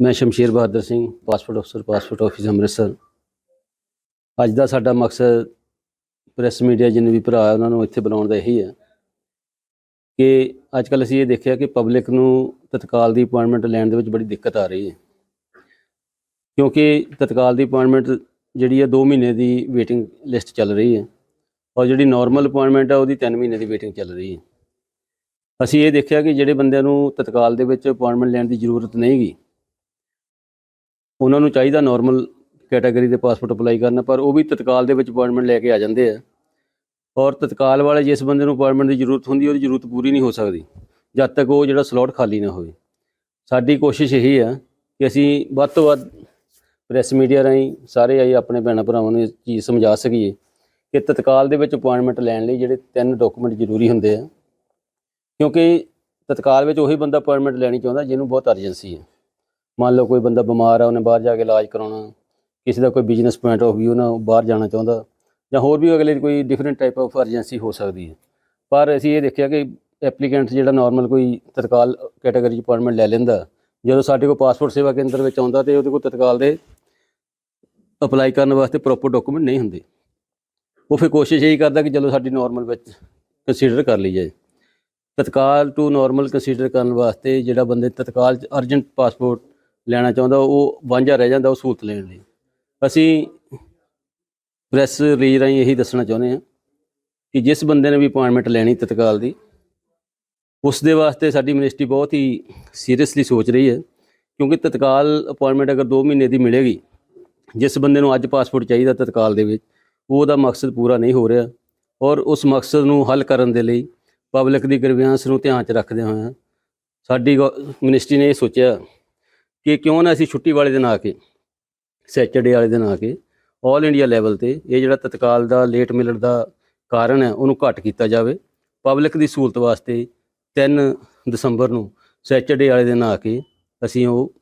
ਮੈਂ ਸ਼ਮਸ਼ੀਰ ਬਹਾਦਰ ਸਿੰਘ, ਪਾਸਪੋਰਟ ਅਫਸਰ, passport office Amritsar. ਅੱਜ ਦਾ ਸਾਡਾ ਮਕਸਦ ਪ੍ਰੈਸ ਮੀਡੀਆ ਜਿੰਨੇ ਵੀ ਭਰਾ ਉਹਨਾਂ ਨੂੰ ਇੱਥੇ ਬੁਲਾਉਣ ਦਾ ਇਹੀ ਹੈ ਕਿ ਅੱਜ ਕੱਲ੍ਹ ਅਸੀਂ ਇਹ ਦੇਖਿਆ ਕਿ ਪਬਲਿਕ ਨੂੰ ਤਤਕਾਲ ਦੀ ਅਪਾਇੰਟਮੈਂਟ ਲੈਣ ਦੇ ਵਿੱਚ ਬੜੀ ਦਿੱਕਤ ਆ ਰਹੀ ਹੈ। ਕਿਉਂਕਿ ਤਤਕਾਲ ਦੀ ਅਪਾਇੰਟਮੈਂਟ ਜਿਹੜੀ ਹੈ 2 ਮਹੀਨੇ ਦੀ ਵੇਟਿੰਗ ਲਿਸਟ ਚੱਲ ਰਹੀ ਹੈ ਔਰ ਜਿਹੜੀ ਨਾਰਮਲ ਅਪਾਇੰਟਮੈਂਟ ਹੈ ਉਹਦੀ 3 ਮਹੀਨੇ ਦੀ ਵੇਟਿੰਗ ਚੱਲ ਰਹੀ ਹੈ। ਅਸੀਂ ਇਹ ਦੇਖਿਆ ਕਿ ਜਿਹੜੇ ਬੰਦਿਆਂ ਨੂੰ ਤਤਕਾਲ ਦੇ ਵਿੱਚ ਅਪਾਇੰਟਮੈਂਟ ਲੈਣ ਦੀ ਜ਼ਰੂਰਤ ਨਹੀਂਗੀ ਉਹਨਾਂ ਨੂੰ ਚਾਹੀਦਾ ਨਾਰਮਲ ਕੈਟਾਗਰੀ ਦੇ ਪਾਸਪੋਰਟ ਅਪਲਾਈ ਕਰਨਾ, ਪਰ ਉਹ ਵੀ ਤਤਕਾਲ ਦੇ ਵਿੱਚ ਅਪਾਇੰਟਮੈਂਟ ਲੈ ਕੇ ਆ ਜਾਂਦੇ ਆ। ਔਰ ਤਤਕਾਲ ਵਾਲੇ ਜਿਸ ਬੰਦੇ ਨੂੰ ਅਪਾਇੰਟਮੈਂਟ ਦੀ ਜ਼ਰੂਰਤ ਹੁੰਦੀ, ਉਹਦੀ ਜ਼ਰੂਰਤ ਪੂਰੀ ਨਹੀਂ ਹੋ ਸਕਦੀ, ਜਦ ਤੱਕ ਉਹ ਜਿਹੜਾ ਸਲੋਟ ਖਾਲੀ ਨਾ ਹੋਵੇ। ਸਾਡੀ ਕੋਸ਼ਿਸ਼ ਇਹੀ ਆ ਕਿ ਅਸੀਂ ਵੱਧ ਤੋਂ ਵੱਧ ਪ੍ਰੈਸ ਮੀਡੀਆ ਰਾਹੀਂ ਸਾਰੇ ਆਈ ਆਪਣੇ ਭੈਣਾਂ ਭਰਾਵਾਂ ਨੂੰ ਇਹ ਚੀਜ਼ ਸਮਝਾ ਸਕੀਏ ਕਿ ਤਤਕਾਲ ਦੇ ਵਿੱਚ ਅਪਾਇੰਟਮੈਂਟ ਲੈਣ ਲਈ ਜਿਹੜੇ ਤਿੰਨ ਡਾਕੂਮੈਂਟ ਜ਼ਰੂਰੀ ਹੁੰਦੇ ਆ। ਕਿਉਂਕਿ ਤਤਕਾਲ ਵਿੱਚ ਉਹੀ ਬੰਦਾ ਅਪਾਇੰਟਮੈਂਟ ਲੈਣੀ ਚਾਹੁੰਦਾ, ਜਿਹਨੂੰ ਬਹੁਤ ਅਰਜੈਂਸੀ ਹੈ ਮੰਨ ਲਓ ਕੋਈ ਬੰਦਾ ਬਿਮਾਰ ਆ, ਉਹਨੇ ਬਾਹਰ ਜਾ ਕੇ ਇਲਾਜ ਕਰਾਉਣਾ, ਕਿਸੇ ਦਾ ਕੋਈ ਬਿਜ਼ਨਸ ਪੁਆਇੰਟ ਆਫ View ਨਾਲ ਬਾਹਰ ਜਾਣਾ ਚਾਹੁੰਦਾ, ਜਾਂ ਹੋਰ ਵੀ ਅਗਲੇ ਕੋਈ ਡਿਫਰੈਂਟ ਟਾਈਪ ਆਫ ਅਰਜੈਂਸੀ ਹੋ ਸਕਦੀ ਹੈ। ਪਰ ਅਸੀਂ ਇਹ ਦੇਖਿਆ ਕਿ ਐਪਲੀਕੈਂਟ ਜਿਹੜਾ ਨਾਰਮਲ ਕੋਈ ਤਤਕਾਲ ਕੈਟਾਗਰੀ ਚ ਅਪਾਇੰਟਮੈਂਟ ਲੈ ਲੈਂਦਾ, ਜਦੋਂ ਸਾਡੇ ਕੋਲ ਪਾਸਪੋਰਟ ਸੇਵਾ ਕੇਂਦਰ ਵਿੱਚ ਆਉਂਦਾ ਤੇ ਉਹਦੇ ਕੋਲ ਤਤਕਾਲ ਦੇ ਅਪਲਾਈ ਕਰਨ ਵਾਸਤੇ ਪ੍ਰੋਪਰ ਡਾਕੂਮੈਂਟ ਨਹੀਂ ਹੁੰਦੇ। ਉਹ ਫਿਰ ਕੋਸ਼ਿਸ਼ ਇਹੀ ਕਰਦਾ ਕਿ ਚਲੋ ਸਾਡੀ ਨਾਰਮਲ ਵਿੱਚ ਕੰਸੀਡਰ ਕਰ ਲਈ ਜਾਏ ਤਤਕਾਲ ਟੂ ਨਾਰਮਲ ਕੰਸੀਡਰ ਕਰਨ ਵਾਸਤੇ ਜਿਹੜਾ ਬੰਦੇ ਤਤਕਾਲ ਚ ਅਰਜੈਂਟ ਪਾਸਪੋਰਟ ਲੈਣਾ ਚਾਹੁੰਦਾ, ਉਹ ਵਾਂਝਾ ਰਹਿ ਜਾਂਦਾ, ਉਹ ਸਹੂਲਤ ਲੈਣ ਲਈ। ਅਸੀਂ ਪ੍ਰੈਸ ਰਿਲੀਜ਼ ਰਾਹੀਂ ਇਹੀ ਦੱਸਣਾ ਚਾਹੁੰਦੇ ਹਾਂ ਕਿ ਜਿਸ ਬੰਦੇ ਨੇ ਵੀ ਅਪਾਇੰਟਮੈਂਟ ਲੈਣੀ ਤਤਕਾਲ ਦੀ ਉਸ ਦੇ ਵਾਸਤੇ ਸਾਡੀ ਮਿਨਿਸਟਰੀ ਬਹੁਤ ਹੀ ਸੀਰੀਅਸਲੀ ਸੋਚ ਰਹੀ ਹੈ। ਕਿਉਂਕਿ ਤਤਕਾਲ ਅਪਾਇੰਟਮੈਂਟ ਅਗਰ 2 ਮਹੀਨੇ ਦੀ ਮਿਲੇਗੀ, ਜਿਸ ਬੰਦੇ ਨੂੰ ਅੱਜ ਪਾਸਪੋਰਟ ਚਾਹੀਦਾ ਤਤਕਾਲ ਦੇ ਵਿੱਚ, ਉਹਦਾ ਮਕਸਦ ਪੂਰਾ ਨਹੀਂ ਹੋ ਰਿਹਾ। ਔਰ ਉਸ ਮਕਸਦ ਨੂੰ ਹੱਲ ਕਰਨ ਦੇ ਲਈ ਪਬਲਿਕ ਦੀ ਗ੍ਰੀਵੈਂਸ ਨੂੰ ਧਿਆਨ 'ਚ ਰੱਖਦੇ ਹੋਏ ਸਾਡੀ ਗੌ- ਮਿਨਿਸਟਰੀ ਨੇ ਇਹ ਸੋਚਿਆ ਕਿ ਕਿਉਂ ਨਾ ਅਸੀਂ ਛੁੱਟੀ ਵਾਲੇ ਦਿਨ ਆ ਕੇ ਸੈਚਰਡੇ ਵਾਲੇ ਦਿਨ ਆ ਕੇ 올 ਇੰਡੀਆ ਲੈਵਲ ਤੇ ਇਹ ਜਿਹੜਾ ਤਤਕਾਲ ਦਾ ਲੇਟ ਮਿਲਣ ਦਾ ਕਾਰਨ ਹੈ ਉਹਨੂੰ ਘੱਟ ਕੀਤਾ ਜਾਵੇ। ਪਬਲਿਕ ਦੀ ਸਹੂਲਤ ਵਾਸਤੇ 3 ਦਸੰਬਰ ਨੂੰ ਸੈਚਰਡੇ ਵਾਲੇ ਦਿਨ ਆ ਕੇ ਅਸੀਂ ਉਹ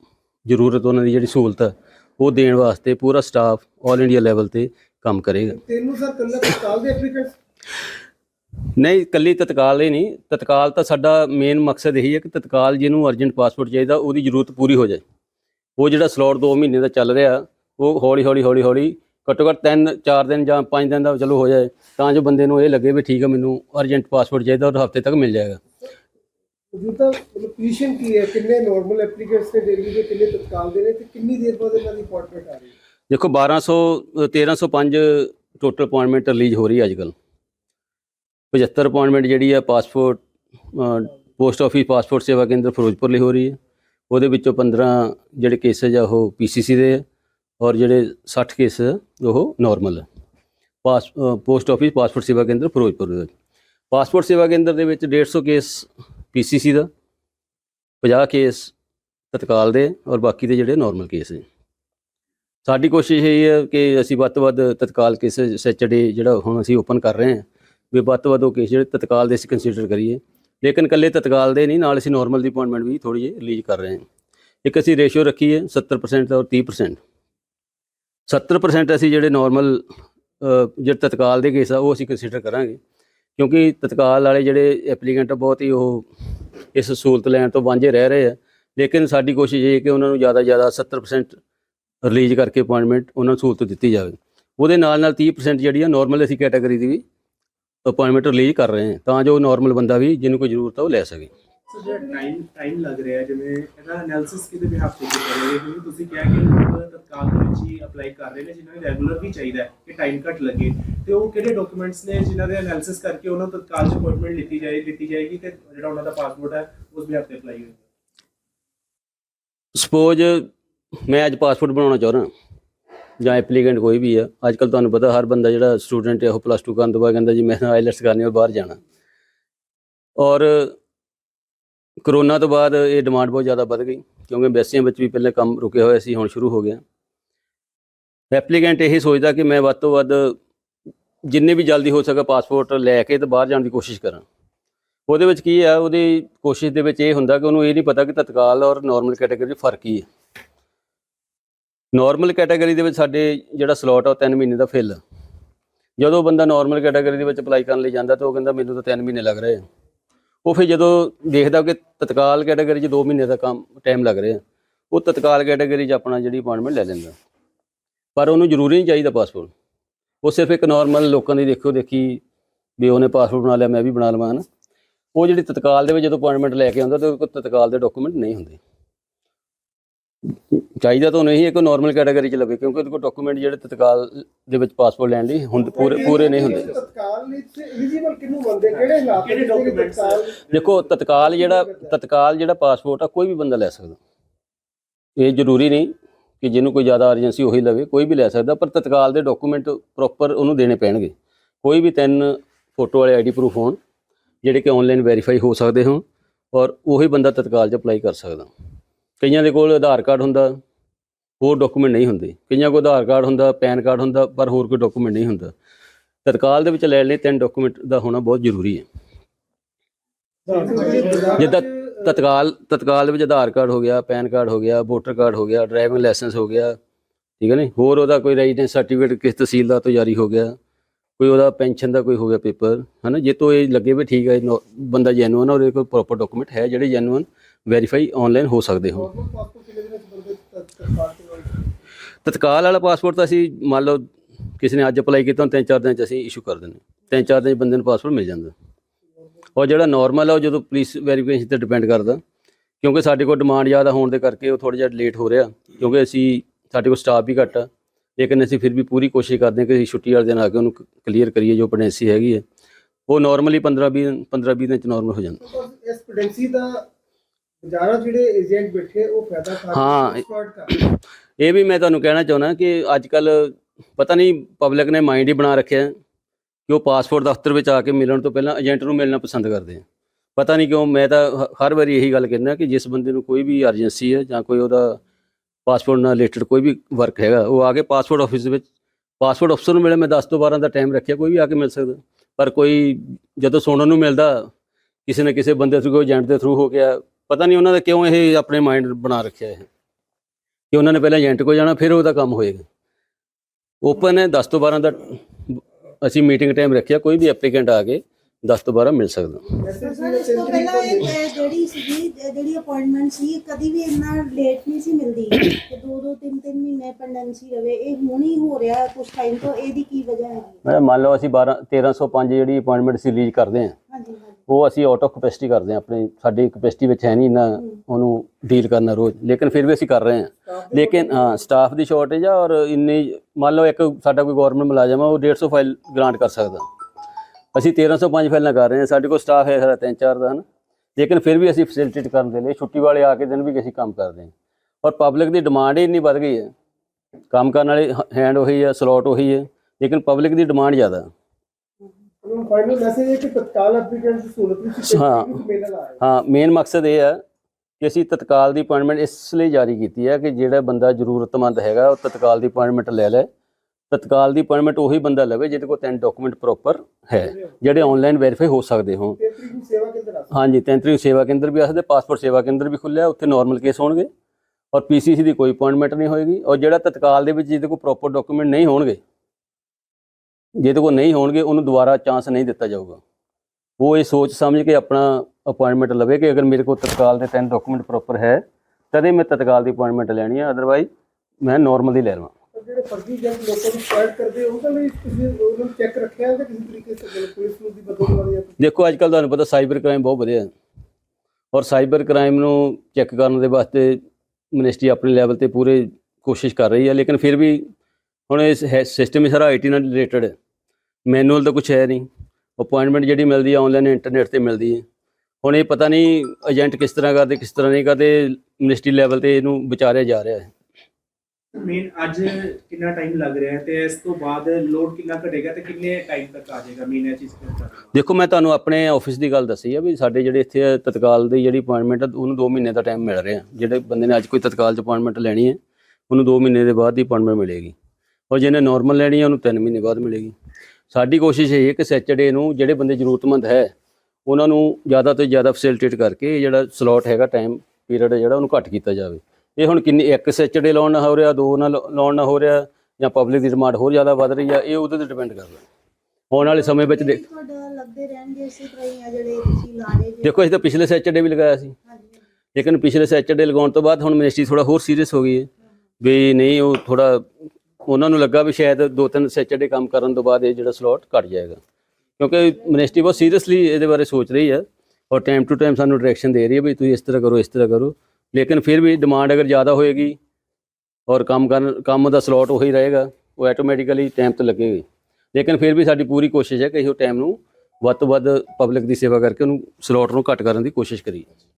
ਜ਼ਰੂਰਤ ਉਹਨਾਂ ਦੀ ਜਿਹੜੀ ਸਹੂਲਤ ਹੈ ਉਹ ਦੇਣ ਵਾਸਤੇ ਪੂਰਾ ਸਟਾਫ 올 ਇੰਡੀਆ ਲੈਵਲ ਤੇ ਕੰਮ ਕਰੇਗਾ। ਤੈਨੂੰ ਸਰ ਕੱਲਾ ਤਤਕਾਲ ਦੇ ਐਪਲੀਕੈਂਟ ਨਹੀਂ ਕੱਲੀ ਤਤਕਾਲ ਹੀ ਨਹੀਂ। ਤਤਕਾਲ ਤਾਂ ਸਾਡਾ ਮੇਨ ਮਕਸਦ ਇਹੀ ਹੈ ਕਿ ਤਤਕਾਲ ਜਿਹਨੂੰ ਅਰਜੈਂਟ ਪਾਸਪੋਰਟ ਚਾਹੀਦਾ ਉਹਦੀ ਜ਼ਰੂਰਤ ਪੂਰੀ ਹੋ ਜਾਏ। ਉਹ ਜਿਹੜਾ ਸਲੋਟ 2 ਮਹੀਨੇ ਦਾ ਚੱਲ ਰਿਹਾ ਉਹ ਹੌਲੀ ਹੌਲੀ ਹੌਲੀ ਹੌਲੀ ਘੱਟੋ ਘੱਟ 3 4 ਦਿਨ ਜਾਂ 5 ਦਿਨ ਦਾ ਚਲੋ ਹੋ ਜਾਏ ਤਾਂ ਜੋ ਬੰਦੇ ਨੂੰ ਇਹ ਲੱਗੇ ਵੀ ਠੀਕ ਹੈ ਮੈਨੂੰ ਅਰਜੈਂਟ ਪਾਸਪੋਰਟ ਚਾਹੀਦਾ ਔਰ ਹਫ਼ਤੇ ਤੱਕ ਮਿਲ ਜਾਏਗਾ। ਜੁਤਾ ਪੋਜੀਸ਼ਨ ਕੀ ਹੈ? ਕਿੰਨੇ ਨਾਰਮਲ ਐਪਲੀਕੈਂਟਸ ਨੇ ਦਿੱਲੀ ਦੇ ਕਿੰਨੇ ਤਤਕਾਲ ਦੇ ਨੇ ਤੇ ਕਿੰਨੀ ਦੇਰ ਬਾਅਦ ਇਹਨਾਂ ਦੀ ਅਪਾਇੰਟਮੈਂਟ ਆ ਰਹੀ ਹੈ? ਦੇਖੋ 1200 ਅ, 1305 ਟੋਟਲ ਅਪਾਇੰਟਮੈਂਟ ਰਿਲੀਜ਼ ਹੋ ਰਹੀ ਹੈ ਅੱਜਕੱਲ 75 ਅਪਾਇੰਟਮੈਂਟ ਜਿਹੜੀ ਹੈ passport post office passport Seva Kendra Firozpur ਲਈ ਹੋ ਰਹੀ ਹੈ। ਉਹਦੇ ਵਿੱਚੋਂ 15 ਜਿਹੜੇ ਕੇਸਜ ਆ ਉਹ ਪੀਸੀਸੀ ਦੇ ਆ ਔਰ ਜਿਹੜੇ 60 ਕੇਸ ਉਹ ਨਾਰਮਲ ਹੈ ਪਾਸ post office passport Seva Kendra Firozpur ਦੇ ਵਿੱਚ। ਪਾਸਪੋਰਟ ਸੇਵਾ ਕੇਂਦਰ ਦੇ ਵਿੱਚ 150 ਕੇਸ ਪੀਸੀਸੀ ਦਾ 50 ਕੇਸ ਤਤਕਾਲ ਦੇ ਔਰ ਬਾਕੀ ਦੇ ਜਿਹੜੇ ਨਾਰਮਲ ਕੇਸ ਹੈ ਸਾਡੀ ਕੋਸ਼ਿਸ਼ ਇਹ ਹੈ ਕਿ ਅਸੀਂ ਵੱਧ ਤੋਂ ਵੱਧ ਤਤਕਾਲ ਕੇਸ ਸੈਚਰਡੇ ਜਿਹੜਾ ਹੁਣ ਅਸੀਂ ਓਪਨ ਕਰ ਰਹੇ ਹਾਂ, ਵੀ ਵੱਧ ਤੋਂ ਵੱਧ ਉਹ ਕੇਸ ਜਿਹੜੇ ਤਤਕਾਲ ਦੇ ਅਸੀਂ ਕੰਸੀਡਰ ਕਰੀਏ। ਲੇਕਿਨ ਕੱਲੇ ਤਤਕਾਲ ਦੇ ਨਹੀਂ, ਨਾਲ ਅਸੀਂ ਨਾਰਮਲ ਦੀ ਅਪਾਇੰਟਮੈਂਟ ਵੀ ਥੋੜੀ ਜਿਹੀ ਰਿਲੀਜ਼ ਕਰ ਰਹੇ ਹਾਂ। ਇੱਕ ਅਸੀਂ ਰੇਸ਼ੋ ਰੱਖੀ ਹੈ 70% ਔਰ 30% 70% ਅਸੀਂ ਜਿਹੜੇ ਨਾਰਮਲ ਜਿਹੜੇ ਤਤਕਾਲ ਦੇ ਕੇਸ ਆ, ਉਹ ਅਸੀਂ ਕੰਸੀਡਰ ਕਰਾਂਗੇ। ਕਿਉਂਕਿ ਤਤਕਾਲ ਵਾਲੇ ਜਿਹੜੇ ਐਪਲੀਕੈਂਟ ਬਹੁਤ ਹੀ ਉਹ ਇਸ ਸਹੂਲਤ ਲੈਣ ਤੋਂ ਵਾਂਝੇ ਰਹਿ ਰਹੇ ਆ। ਲੇਕਿਨ ਸਾਡੀ ਕੋਸ਼ਿਸ਼ ਇਹ ਹੈ ਕਿ ਉਹਨਾਂ ਨੂੰ ਜ਼ਿਆਦਾ ਜ਼ਿਆਦਾ 70% ਰਿਲੀਜ਼ ਕਰਕੇ ਅਪਾਇੰਟਮੈਂਟ ਉਹਨਾਂ ਨੂੰ ਸਹੂਲਤ ਦਿੱਤੀ ਜਾਵੇ। ਉਹਦੇ ਨਾਲ ਨਾਲ 30% ਜਿਹੜੀ ਆ ਨਾਰਮਲ ਅਸੀਂ ਕੈਟਾਗਰੀ ਦੀ ਵੀ ਅਪਾਇੰਟਮੈਂਟ ਰਿਲੀਜ਼ ਕਰ ਰਹੇ ਹਾਂ ਤਾਂ ਜੋ ਨਾਰਮਲ ਬੰਦਾ ਵੀ ਜਿਹਨੂੰ ਕੋਈ ਜ਼ਰੂਰਤ ਆ ਉਹ ਲੈ ਸਕੇ। ਸੋ ਜਿਹੜਾ ਟਾਈਮ ਟਾਈਮ ਲੱਗ ਰਿਹਾ ਹੈ, ਜਿਵੇਂ ਇਹਦਾ ਐਨਾਲਿਸਿਸ ਕਿਤੇ ਵੀ ਹਫ਼ਤੇ ਕੀਤਾ ਜਾਵੇ ਕਿਉਂਕਿ ਤੁਸੀਂ ਕਿਹਾ ਕਿ ਲੋਕ ਤਤਕਾਲ ਦੇ ਵਿੱਚ ਹੀ ਅਪਲਾਈ ਕਰ ਰਹੇ ਨੇ ਜਿਨ੍ਹਾਂ ਨੂੰ ਰੈਗੂਲਰ ਵੀ ਚਾਹੀਦਾ ਹੈ ਕਿ ਟਾਈਮ ਘੱਟ ਲੱਗੇ। ਤੇ ਉਹ ਕਿਹੜੇ ਡਾਕੂਮੈਂਟਸ ਨੇ ਜਿਨ੍ਹਾਂ ਦੇ ਐਨਾਲਿਸਿਸ ਕਰਕੇ ਉਹਨਾਂ ਨੂੰ ਤਤਕਾਲ 'ਚ ਅਪਾਇੰਟਮੈਂਟ ਲਿੱਤੀ ਜਾਏ ਦਿੱਤੀ ਜਾਏਗੀ ਤੇ ਜਿਹੜਾ ਉਹਨਾਂ ਦਾ ਪਾਸਪੋਰਟ ਹੈ ਉਸ ਵੀ ਹਫ਼ਤੇ ਅਪਲਾਈ ਹੋਏਗਾ? ਸਪੋਜ਼ ਮੈਂ ਅੱਜ ਪਾਸਪੋਰਟ ਬਣਾਉਣਾ ਚਾਹ ਰਿਹਾ ਜਾਂ ਐਪਲੀਕੈਂਟ ਕੋਈ ਵੀ ਆ ਅੱਜ ਕੱਲ ਤੁਹਾਨੂੰ ਪਤਾ ਹਰ ਬੰਦਾ ਜਿਹੜਾ ਸਟੂਡੈਂਟ ਹੈ ਉਹ ਪਲੱਸ 2 ਕਰਨ ਤੋਂ ਬਾਅਦ ਕਹਿੰਦਾ ਜੀ ਮੈਂ ਆਈਲੈਟਸ ਕਰਨੀ ਔਰ ਬਾਹਰ ਜਾਣਾ। ਔਰ ਕਰੋਨਾ ਤੋਂ ਬਾਅਦ ਇਹ ਡਿਮਾਂਡ ਬਹੁਤ ਜ਼ਿਆਦਾ ਵੱਧ ਗਈ, ਕਿਉਂਕਿ ਐਮਬੈਸੀਆਂ ਵਿੱਚ ਵੀ ਪਹਿਲੇ ਕੰਮ ਰੁਕੇ ਹੋਏ ਸੀ, ਹੁਣ ਸ਼ੁਰੂ ਹੋ ਗਿਆ। ਐਪਲੀਕੈਂਟ ਇਹ ਸੋਚਦਾ ਕਿ ਮੈਂ ਵੱਧ ਤੋਂ ਵੱਧ ਜਿੰਨੇ ਵੀ ਜਲਦੀ ਹੋ ਸਕੇ ਪਾਸਪੋਰਟ ਲੈ ਕੇ ਤੇ ਬਾਹਰ ਜਾਣ ਦੀ ਕੋਸ਼ਿਸ਼ ਕਰਾਂ। ਉਹਦੇ ਵਿੱਚ ਕੀ ਹੈ ਉਹਦੀ ਕੋਸ਼ਿਸ਼ ਦੇ ਵਿੱਚ ਇਹ ਹੁੰਦਾ ਕਿ ਉਹਨੂੰ ਇਹ ਨਹੀਂ ਪਤਾ ਕਿ ਤਤਕਾਲ ਔਰ ਨਾਰਮਲ ਕੈਟਾਗਰੀ 'ਚ ਫ਼ਰਕ ਕੀ ਹੈ ਨਾਰਮਲ ਕੈਟਾਗਰੀ ਦੇ ਵਿੱਚ ਸਾਡੇ ਜਿਹੜਾ ਸਲੋਟ ਆ ਉਹ 3 ਮਹੀਨੇ ਦਾ ਫਿਲ ਜਦੋਂ ਬੰਦਾ ਨਾਰਮਲ ਕੈਟਾਗਰੀ ਦੇ ਵਿੱਚ ਅਪਲਾਈ ਕਰਨ ਲਈ ਜਾਂਦਾ ਤਾਂ ਉਹ ਕਹਿੰਦਾ ਮੈਨੂੰ ਤਾਂ 3 ਮਹੀਨੇ ਲੱਗ ਰਹੇ ਆ। ਉਹ ਫਿਰ ਜਦੋਂ ਦੇਖਦਾ ਕਿ ਤਤਕਾਲ ਕੈਟਾਗਰੀ 'ਚ 2 ਮਹੀਨੇ ਦਾ ਕੰਮ ਟਾਈਮ ਲੱਗ ਰਿਹਾ। ਉਹ ਤਤਕਾਲ ਕੈਟਾਗਰੀ 'ਚ ਆਪਣਾ ਜਿਹੜੀ ਅਪਾਇੰਟਮੈਂਟ ਲੈ ਲੈਂਦਾ। ਪਰ ਉਹਨੂੰ ਜ਼ਰੂਰੀ ਨਹੀਂ ਚਾਹੀਦਾ ਪਾਸਪੋਰਟ ਉਹ ਸਿਰਫ ਇੱਕ ਨਾਰਮਲ ਲੋਕਾਂ ਦੀ ਦੇਖੋ ਦੇਖੀ ਵੀ ਉਹਨੇ ਪਾਸਪੋਰਟ ਬਣਾ ਲਿਆ, ਮੈਂ ਵੀ ਬਣਾ ਲਵਾਂ, ਹਨਾ। ਉਹ ਜਿਹੜੀ ਤਤਕਾਲ ਦੇ ਵਿੱਚ ਜਦੋਂ ਅਪਾਇੰਟਮੈਂਟ ਲੈ ਕੇ ਆਉਂਦਾ ਤੇ ਉਹਦੇ ਕੋਲ ਤਤਕਾਲ ਦੇ ਡਾਕੂਮੈਂਟ ਨਹੀਂ ਹੁੰਦੇ। ਚਾਹੀਦਾ ਤਾਂ ਉਹਨੂੰ ਇਹੀ ਹੈ ਕਿ ਨਾਰਮਲ ਕੈਟਾਗਰੀ 'ਚ ਲਵੇ ਕਿਉਂਕਿ ਉਹਦੇ ਕੋਲ ਡਾਕੂਮੈਂਟ ਜਿਹੜੇ ਤਤਕਾਲ ਦੇ ਵਿੱਚ ਪਾਸਪੋਰਟ ਲੈਣ ਲਈ ਹੁੰਦੇ ਪੂਰੇ ਪੂਰੇ ਨਹੀਂ ਹੁੰਦੇ। ਤਤਕਾਲ ਐਲੀਜੀਬਲ ਕਿਹਨੂੰ ਕਿਹੜੇ ਹਾਲਾਤ ਕਿਹੜੇ ਦੇਖੋ ਤਤਕਾਲ ਜਿਹੜਾ ਤਤਕਾਲ ਜਿਹੜਾ ਪਾਸਪੋਰਟ ਆ ਕੋਈ ਵੀ ਬੰਦਾ ਲੈ ਸਕਦਾ। ਇਹ ਜ਼ਰੂਰੀ ਨਹੀਂ ਕਿ ਜਿਹਨੂੰ ਕੋਈ ਜ਼ਿਆਦਾ ਅਰਜੈਂਸੀ ਉਹੀ ਲਵੇ ਕੋਈ ਵੀ ਲੈ ਸਕਦਾ ਪਰ ਤਤਕਾਲ ਦੇ ਡਾਕੂਮੈਂਟ ਪ੍ਰੋਪਰ ਉਹਨੂੰ ਦੇਣੇ ਪੈਣਗੇ। ਕੋਈ ਵੀ ਤਿੰਨ ਫੋਟੋ ਵਾਲੇ ਆਈਡੀ ਪ੍ਰੂਫ ਹੋਣ ਜਿਹੜੇ ਕਿ ਆਨਲਾਈਨ ਵੈਰੀਫਾਈ ਹੋ ਸਕਦੇ ਹੋਣ ਔਰ ਉਹੀ ਬੰਦਾ ਤਤਕਾਲ 'ਚ ਅਪਲਾਈ ਕਰ ਸਕਦਾ। ਕਈਆਂ ਦੇ ਕੋਲ ਆਧਾਰ ਕਾਰਡ ਹੁੰਦਾ, ਹੋਰ ਡਾਕੂਮੈਂਟ ਨਹੀਂ ਹੁੰਦੇ। ਕਈਆਂ ਕੋਲ ਆਧਾਰ ਕਾਰਡ ਹੁੰਦਾ, ਪੈਨ ਕਾਰਡ ਹੁੰਦਾ, ਪਰ ਹੋਰ ਕੋਈ ਡਾਕੂਮੈਂਟ ਨਹੀਂ ਹੁੰਦਾ। ਤਤਕਾਲ ਦੇ ਵਿੱਚ ਲੈਣ ਲਈ ਤਿੰਨ ਡਾਕੂਮੈਂਟ ਦਾ ਹੋਣਾ ਬਹੁਤ ਜ਼ਰੂਰੀ ਹੈ। ਜਿੱਦਾਂ ਤਤਕਾਲ ਤਤਕਾਲ ਦੇ ਵਿੱਚ ਆਧਾਰ ਕਾਰਡ ਹੋ ਗਿਆ, ਪੈਨ ਕਾਰਡ ਹੋ ਗਿਆ, ਵੋਟਰ ਕਾਰਡ ਹੋ ਗਿਆ, ਡਰਾਈਵਿੰਗ ਲਾਇਸੈਂਸ ਹੋ ਗਿਆ, ਠੀਕ ਹੈ ਨਹੀਂ ਹੋਰ ਉਹਦਾ ਕੋਈ ਰੈਜ਼ੀਡੈਂਸ ਸਰਟੀਫਿਕੇਟ ਕਿਸ ਤਹਿਸੀਲਦਾਰ ਤੋਂ ਜਾਰੀ ਹੋ ਗਿਆ, ਕੋਈ ਉਹਦਾ ਪੈਨਸ਼ਨ ਦਾ ਕੋਈ ਹੋ ਗਿਆ ਪੇਪਰ ਹਨਾ? ਜੇ ਤੋਂ ਇਹ ਲੱਗੇ ਵੀ ਠੀਕ ਹੈ, ਨੋ- ਬੰਦਾ ਜੈਨੂਅਨ ਔਰ ਇਹ ਕੋਈ ਪ੍ਰੋਪਰ ਡਾਕੂਮੈਂਟ ਹੈ, ਜਿਹੜੇ ਜੈਨੂਅਨ ਵੈਰੀਫਾਈ ਆਨਲਾਈਨ ਹੋ ਸਕਦੇ ਹੋ। ਤਤਕਾਲ ਵਾਲਾ ਪਾਸਪੋਰਟ ਤਾਂ ਅਸੀਂ ਮੰਨ ਲਓ ਕਿਸੇ ਨੇ ਅੱਜ ਅਪਲਾਈ ਕੀਤਾ ਤਾਂ ਤਿੰਨ ਚਾਰ ਦਿਨ ਚ ਅਸੀਂ ਇਸ਼ੂ ਕਰ ਦਿੰਦੇ ਤਿੰਨ ਚਾਰ ਦਿਨ 'ਚ ਬੰਦੇ ਨੂੰ ਪਾਸਪੋਰਟ ਮਿਲ ਜਾਂਦਾ। ਔਰ ਜਿਹੜਾ ਨਾਰਮਲ ਆ ਉਹ ਜਦੋਂ ਪੁਲਿਸ ਵੈਰੀਫਿਕੇਸ਼ਨ ਤੇ ਡਿਪੈਂਡ ਕਰਦਾ ਕਿਉਂਕਿ ਸਾਡੇ ਕੋਲ ਡਿਮਾਂਡ ਜ਼ਿਆਦਾ ਹੋਣ ਦੇ ਕਰਕੇ ਉਹ ਥੋੜਾ ਜਿਹਾ ਲੇਟ ਹੋ ਰਿਹਾ ਕਿਉਂਕਿ ਅਸੀਂ ਸਾਡੇ ਕੋਲ ਸਟਾਫ ਵੀ ਘੱਟ ਆ। ਲੇਕਿਨ ਅਸੀਂ ਫਿਰ ਵੀ ਪੂਰੀ ਕੋਸ਼ਿਸ਼ ਕਰਦੇ ਹਾਂ ਕਿ ਅਸੀਂ ਛੁੱਟੀ ਵਾਲੇ ਦਿਨ ਆ ਕੇ ਉਹਨੂੰ ਕਲੀਅਰ ਕਰੀਏ ਜੋ ਪੈਂਡੈਂਸੀ ਹੈਗੀ ਹੈ। ਉਹ ਨਾਰਮਲੀ 15 20 15 20 ਦਿਨ ਚ ਨਾਰਮਲ ਹੋ ਜਾਂਦਾ। ਇਸ ਪ੍ਰੈਗਨੈਂਸੀ ਦਾ ਬਜ਼ਾਰਾਂ ਜਿਹੜੇ ਏਜੰਟ ਬੈਠੇ ਉਹ ਫਾਇਦਾ ਕਰ ਹਾਂ। ਕਰ। ਇਹ ਵੀ ਮੈਂ ਤੁਹਾਨੂੰ ਕਹਿਣਾ ਚਾਹੁੰਦਾ ਕਿ ਅੱਜ ਕੱਲ ਪਤਾ ਨਹੀਂ ਪਬਲਿਕ ਨੇ ਮਾਈਂਡ ਹੀ ਬਣਾ ਰੱਖਿਆ ਹੈ ਕਿ ਉਹ ਪਾਸਪੋਰਟ ਦਫ਼ਤਰ ਵਿੱਚ ਆ ਕੇ ਮਿਲਣ ਤੋਂ ਪਹਿਲਾਂ ਏਜੰਟ ਨੂੰ ਮਿਲਣਾ ਪਸੰਦ ਕਰਦੇ ਆ ਪਤਾ ਨਹੀਂ ਕਿਉਂ ਮੈਂ ਤਾਂ ਹ- ਹਰ ਵਾਰੀ ਇਹੀ ਗੱਲ ਕਹਿੰਦਾ ਕਿ ਜਿਸ ਬੰਦੇ ਨੂੰ ਕੋਈ ਵੀ ਅਰਜੈਂਸੀ ਹੈ ਜਾਂ ਕੋਈ ਉਹਦਾ ਪਾਸਪੋਰਟ ਨਾਲ ਰਿਲੇਟਡ ਕੋਈ ਵੀ ਵਰਕ ਹੈਗਾ ਉਹ ਆ ਕੇ ਪਾਸਪੋਰਟ ਆਫਿਸ ਦੇ ਵਿੱਚ ਪਾਸਪੋਰਟ ਅਫਸਰ ਨੂੰ ਮਿਲੇ ਮੈਂ 10 ਤੋਂ 12 ਦਾ ਟਾਈਮ ਰੱਖਿਆ ਕੋਈ ਵੀ ਆ ਕੇ ਮਿਲ ਸਕਦਾ ਪਰ ਕੋਈ ਜਦੋਂ ਸੁਣਨ ਨੂੰ ਮਿਲਦਾ ਕਿਸੇ ਨਾ ਕਿਸੇ ਬੰਦੇ ਥਰੂ ਕੋਈ ਏਜੰਟ ਦੇ ਥਰੂ ਹੋ ਗਿਆ ਪਤਾ ਨਹੀਂ ਉਹਨਾਂ ਦਾ ਕਿਉਂ ਇਹ ਆਪਣੇ ਮਾਈਂਡ ਬਣਾ ਰੱਖਿਆ ਹੈ ਕਿ ਉਹਨਾਂ ਨੇ ਪਹਿਲਾਂ ਏਜੰਟ ਕੋਲ ਜਾਣਾ ਫਿਰ ਉਹਦਾ ਕੰਮ ਹੋਏਗਾ। ਓਪਨ ਹੈ 10 ਤੋਂ 12 ਦਾ ਅਸੀਂ ਮੀਟਿੰਗ ਟਾਈਮ ਰੱਖਿਆ ਕੋਈ ਵੀ ਐਪਲੀਕੈਂਟ ਆ ਕੇ 10 ਤੋਂ 12 ਮਿਲ ਸਕਦਾ। ਇਸ ਤੋਂ ਪਹਿਲਾਂ ਇਹ ਇਹ ਜਿਹੜੀ ਸੀਗੀ ਇਹ ਜਿਹੜੀ ਅਪਾਇੰਟਮੈਂਟ ਸੀ ਕਦੀ ਵੀ ਇੰਨਾ ਲੇਟ ਨਹੀਂ ਸੀ ਮਿਲਦੀ। ਤੇ ਦੋ ਦੋ ਤਿੰਨ ਤਿੰਨ ਮਹੀਨੇ ਪੈਂਡੈਂਸੀ ਰਵੇ। ਇਹ ਹੁਣ ਹੀ ਹੋ ਰਿਹਾ ਕੁਝ ਟਾਈਮ ਤੋਂ ਇਹਦੀ ਕੀ ਵਜ੍ਹਾ ਹੈਗੀ? ਹੈ? ਮੈਂ ਮੰਨ ਲਓ ਅਸੀਂ 12 1305 ਜਿਹੜੀ ਅਪਾਇੰਟਮੈਂਟ ਅਸੀਂ ਰਿਲੀਜ਼ ਕਰਦੇ ਹਾਂ। ਹਾਂਜੀ ਹਾਂਜੀ ਉਹ ਅਸੀਂ ਆਊਟ ਆਫ ਕਪੈਸਿਟੀ ਕਰਦੇ ਹਾਂ ਆਪਣੀ ਸਾਡੀ ਕਪੈਸਿਟੀ ਵਿੱਚ ਹੈ ਨਹੀਂ ਨਾ ਉਹਨੂੰ ਡੀਲ ਕਰਨਾ ਰੋਜ਼। ਲੇਕਿਨ ਫਿਰ ਵੀ ਅਸੀਂ ਕਰ ਰਹੇ ਹਾਂ। ਲੇਕਿਨ ਹਾਂ ਸਟਾਫ ਦੀ ਸ਼ਾਰਟੇਜ ਆ ਔਰ ਇੰਨੀ ਮੰਨ ਲਓ ਇੱਕ ਸਾਡਾ ਕੋਈ ਗਵਰਨਮੈਂਟ ਮੁਲਾਜ਼ਮ ਆ ਉਹ 150 ਫਾਈਲ ਗ੍ਰਾਂਟ ਕਰ ਸਕਦਾ। ਅਸੀਂ 1305 ਫਾਈਲਾਂ ਕਰ ਰਹੇ ਹਾਂ। ਸਾਡੇ ਕੋਲ ਸਟਾਫ ਹੈ ਤਿੰਨ ਚਾਰ ਦਾ ਹਨ? ਲੇਕਿਨ ਫਿਰ ਵੀ ਅਸੀਂ ਫੈਸਿਲਿਟੇਟ ਕਰਨ ਦੇ ਲਈ ਛੁੱਟੀ ਵਾਲੇ ਆ ਕੇ ਦਿਨ ਵੀ ਅਸੀਂ ਕੰਮ ਕਰਦੇ ਹਾਂ। ਔਰ ਪਬਲਿਕ ਦੀ ਡਿਮਾਂਡ ਹੀ ਇੰਨੀ ਵੱਧ ਗਈ ਹੈ। ਕੰਮ ਕਰਨ ਵਾਲੇ ਹੈਂਡ ਉਹੀ ਹੈ ਸਲੋਟ ਉਹੀ ਹੈ ਲੇਕਿਨ ਪਬਲਿਕ ਦੀ ਡਿਮਾਂਡ ਜ਼ਿਆਦਾ। ਹੈ ਉਹਨਾਂ ਫਾਈਨਲ ਮੈਸੇਜ ਹੈ ਕਿ ਤਤਕਾਲ ਐਪਲੀਕੈਂਟ ਦੀ ਸਹੂਲਤ ਵਿੱਚ ਹਾਂ। ਮੇਲ ਹੈ ਹਾਂ ਮੇਨ ਮਕਸਦ ਇਹ ਹੈ ਕਿ ਅਸੀਂ ਤਤਕਾਲ ਦੀ ਅਪਾਇੰਟਮੈਂਟ ਇਸ ਲਈ ਜਾਰੀ ਕੀਤੀ ਹੈ ਕਿ ਜਿਹੜਾ ਬੰਦਾ ਜ਼ਰੂਰਤਮੰਦ ਹੈਗਾ ਉਹ ਤਤਕਾਲ ਦੀ ਅਪਾਇੰਟਮੈਂਟ ਲੈ ਲੈ ਤਤਕਾਲ ਦੀ ਅਪਾਇੰਟਮੈਂਟ ਉਹੀ ਬੰਦਾ ਲਵੇ ਜਿਹਦੇ ਕੋਲ ਤਿੰਨ ਡਾਕੂਮੈਂਟ ਪ੍ਰੋਪਰ ਹੈ ਜਿਹੜੇ ਆਨਲਾਈਨ ਵੈਰੀਫਾਈ ਹੋ ਸਕਦੇ ਆ ਹਾਂਜੀ ਤੈਂਤਰੀ ਸੇਵਾ ਕੇਂਦਰ ਵੀ ਆਸਦੇ ਪਾਸਪੋਰਟ ਸੇਵਾ ਕੇਂਦਰ ਵੀ ਖੁੱਲਿਆ ਉੱਥੇ ਨਾਰਮਲ ਕੇਸ ਹੋਣਗੇ। ਔਰ ਪੀਸੀਸੀ ਦੀ ਕੋਈ ਅਪਾਇੰਟਮੈਂਟ ਨਹੀਂ ਹੋਏਗੀ। ਔਰ ਜਿਹੜਾ ਤਤਕਾਲ ਦੇ ਵਿੱਚ ਜਿਹਦੇ ਕੋਲ ਪ੍ਰੋਪਰ ਡਾਕੂਮੈਂਟ ਨਹੀਂ ਹੋਣਗੇ ਜਿਹਦੇ ਕੋਲ ਨਹੀਂ ਹੋਣਗੇ ਉਹਨੂੰ ਦੁਬਾਰਾ ਚਾਂਸ ਨਹੀਂ ਦਿੱਤਾ ਜਾਊਗਾ। ਉਹ ਇਹ ਸੋਚ ਸਮਝ ਕੇ ਆਪਣਾ ਅਪਾਇੰਟਮੈਂਟ ਲਵੇ ਕਿ ਅਗਰ ਮੇਰੇ ਕੋਲ ਤਤਕਾਲ ਦੇ ਤਿੰਨ ਡਾਕੂਮੈਂਟ ਪ੍ਰੋਪਰ ਹੈ ਤਦੇ ਮੈਂ ਤਤਕਾਲ ਦੀ ਅਪਾਇੰਟਮੈਂਟ ਲੈਣੀ ਹੈ ਅਦਰਵਾਈਜ਼ ਮੈਂ ਨਾਰਮਲ ਲੈ ਲਵਾਂ। ਜਿਹੜੇ ਫਰਜ਼ੀ ਏਜੰਟ ਲੋਕਾਂ ਨੂੰ ਸਪਾਇਟ ਕਰਦੇ ਉਹਨਾਂ ਲਈ ਤੁਸੀਂ ਉਹਨਾਂ ਨੂੰ ਚੈੱਕ ਰੱਖਿਆ ਹੈ ਕਿ ਕਿਸੇ ਤਰੀਕੇ ਮਤਲਬ ਪੁਲਿਸ ਨੂੰ ਦੀ ਬਦਲਵਾਰੀ ਹੈ ਦੇਖੋ ਅੱਜ ਕੱਲ ਤੁਹਾਨੂੰ ਪਤਾ ਸਾਈਬਰ ਕ੍ਰਾਈਮ ਬਹੁਤ ਵਧਿਆ। ਹੈ ਔਰ ਸਾਈਬਰ ਕ੍ਰਾਈਮ ਨੂੰ ਚੈੱਕ ਕਰਨ ਦੇ ਵਾਸਤੇ ਮਿਨਿਸਟਰੀ ਆਪਣੇ ਲੈਵਲ ਤੇ ਪੂਰੇ ਕੋਸ਼ਿਸ਼ ਕਰ ਰਹੀ ਹੈ ਲੇਕਿਨ ਫਿਰ ਵੀ ਹੁਣ ਇਸ ਸਿਸਟਮ ਹੀ ਸਾਰਾ ਆਈਟੀ ਨਾਲ ਰਿਲੇਟਡ ਹੈ। ਮੈਨੂਅਲ ਤਾਂ ਕੁਝ ਹੈ ਨਹੀਂ। ਅਪਾਇੰਟਮੈਂਟ ਜਿਹੜੀ ਮਿਲਦੀ ਹੈ ਆਨਲਾਈਨ ਇੰਟਰਨੈਟ ਤੇ ਮਿਲਦੀ ਹੈ ਹੁਣ ਇਹ ਪਤਾ ਨਹੀਂ ਏਜੰਟ ਕਿਸ ਤਰ੍ਹਾਂ ਕਰਦੇ ਕਿਸ ਤਰ੍ਹਾਂ ਨਹੀਂ ਕਰਦੇ ਮਿਨਿਸਟਰੀ ਲੈਵਲ ਤੇ ਇਹਨੂੰ ਵਿਚਾਰਿਆ ਜਾ ਰਿਹਾ ਹੈ। ਮੇਨ ਅੱਜ ਕਿੰਨਾ ਟਾਈਮ ਲੱਗ ਰਿਹਾ ਹੈ ਤੇ ਇਸ ਤੋਂ ਬਾਅਦ ਲੋਡ ਕਿੰਨਾ ਘਟੇਗਾ ਤੇ ਕਿੰਨੇ ਟਾਈਮ ਤੱਕ ਆ ਜਾਏਗਾ? ਮਹੀਨੇ ਚ ਇਸ ਤਰ੍ਹਾਂ ਦੇਖੋ ਮੈਂ ਤੁਹਾਨੂੰ ਆਪਣੇ ਆਫਿਸ ਦੀ ਗੱਲ ਦੱਸੀ ਆ ਵੀ ਸਾਡੇ ਜਿਹੜੇ ਇੱਥੇ ਤਤਕਾਲ ਦੀ ਜਿਹੜੀ ਅਪਾਇੰਟਮੈਂਟ ਆ ਉਹਨੂੰ 2 ਮਹੀਨੇ ਦਾ ਟਾਈਮ ਮਿਲ ਰਿਹਾ। ਜਿਹੜੇ ਬੰਦੇ ਨੇ ਅੱਜ ਕੋਈ ਤਤਕਾਲ ਚ ਅਪਾਇੰਟਮੈਂਟ ਲੈਣੀ ਹੈ ਉਹਨੂੰ 2 ਮਹੀਨੇ ਦੇ ਬਾਅਦ ਦੀ ਅਪਾਇੰਟਮੈਂਟ ਮਿਲੇਗੀ। ਔਰ ਜਿਹਨੇ ਨਾਰਮਲ ਲੈਣੀ ਹੈ ਉਹਨੂੰ 3 ਮਹੀਨੇ ਬਾਅਦ ਮਿਲੇਗੀ। ਸਾਡੀ ਕੋਸ਼ਿਸ਼ ਇਹ ਹੈ ਕਿ ਸੈਚਰਡੇ ਨੂੰ ਜਿਹੜੇ ਬੰਦੇ ਜ਼ਰੂਰਤਮੰਦ ਹੈ ਉਹਨਾਂ ਨੂੰ ਜ਼ਿਆਦਾ ਤੋਂ ਜ਼ਿਆਦਾ ਫੈਸਿਲਿਟੇਟ ਕਰਕੇ ਜਿਹੜਾ ਸਲੋਟ ਹੈਗਾ ਟਾਈਮ ਪੀਰੀਅਡ ਜਿਹੜਾ ਉਹਨੂੰ ਘੱਟ ਕੀਤਾ ਜਾਵੇ। ਇਹ ਹੁਣ ਕਿੰਨੀ ਇੱਕ ਸੈਚਰਡੇ ਲਾਉਣ ਨਾਲ ਹੋ ਰਿਹਾ ਦੋ ਨਾਲ ਲਾਉਣ ਨਾਲ ਹੋ ਰਿਹਾ ਜਾਂ ਪਬਲਿਕ ਦੀ ਡਿਮਾਂਡ ਹੋਰ ਜ਼ਿਆਦਾ ਵੱਧ ਰਹੀ ਆ ਇਹ ਉਹਦੇ ਤੇ ਡਿਪੈਂਡ ਕਰਦਾ। ਆਉਣ ਵਾਲੇ ਸਮੇਂ ਵਿੱਚ ਦੇਖ ਤੁਹਾਡਾ ਲੱਗਦੇ ਰਹਿਣਗੇ ਇਸੇ ਤਰ੍ਹਾਂ ਹੀ ਆ ਜਿਹੜੇ ਤੁਸੀਂ ਲਾ ਰਹੇ ਜੇ। ਦੇਖੋ ਅਸੀਂ ਤਾਂ ਪਿਛਲੇ ਸੈਚਰਡੇ ਵੀ ਲਗਾਇਆ ਸੀ। ਲੇਕਿਨ ਪਿਛਲੇ ਸੈਚਰਡੇ ਲਗਾਉਣ ਤੋਂ ਬਾਅਦ ਹੁਣ ਮਿਨਿਸਟਰੀ ਥੋੜਾ ਹੋਰ ਸੀਰੀਅਸ ਹੋ ਗਈ ਹੈ। ਵੀ ਨਹੀਂ ਉਹ ਥੋੜਾ ਉਹਨਾਂ ਨੂੰ ਲੱਗਾ ਵੀ ਸ਼ਾਇਦ ਦੋ ਤਿੰਨ ਸੈਚਰਡੇ ਕੰਮ ਕਰਨ ਤੋਂ ਬਾਅਦ ਇਹ ਜਿਹੜਾ ਸਲੋਟ ਘਟ ਜਾਏਗਾ। ਕਿਉਂਕਿ ਮਿਨਿਸਟਰੀ ਬਹੁਤ ਸੀਰੀਅਸਲੀ ਇਹਦੇ ਬਾਰੇ ਸੋਚ ਰਹੀ ਹੈ ਔਰ ਟਾਈਮ ਟੂ ਟਾਈਮ ਸਾਨੂੰ ਡਾਇਰੈਕਸ਼ਨ ਦੇ ਰਹੀ ਹੈ ਵੀ ਤੁਸੀਂ ਇਸ ਤਰ੍ਹਾਂ ਕਰੋ, ਇਸ ਤਰ੍ਹਾਂ ਕਰੋ। ਲੇਕਿਨ ਫਿਰ ਵੀ ਡਿਮਾਂਡ ਅਗਰ ਜ਼ਿਆਦਾ ਹੋਏਗੀ ਔਰ ਕੰਮ ਕਰਨ, ਕੰਮ ਦਾ ਸਲੋਟ ਉਹੀ ਰਹੇਗਾ, ਉਹ ਆਟੋਮੈਟਿਕਲੀ ਟਾਈਮ ਤੇ ਲੱਗੇਗੀ। ਲੇਕਿਨ ਫਿਰ ਵੀ ਸਾਡੀ ਪੂਰੀ ਕੋਸ਼ਿਸ਼ ਹੈ ਕਿ ਅਸੀਂ ਉਹ ਟਾਈਮ ਨੂੰ ਵੱਧ ਤੋਂ ਵੱਧ ਪਬਲਿਕ ਦੀ ਸੇਵਾ ਕਰਕੇ ਉਹਨੂੰ ਸਲੋਟ ਨੂੰ ਘੱਟ ਕਰਨ ਦੀ ਕੋਸ਼ਿਸ਼ ਕਰੀਏ।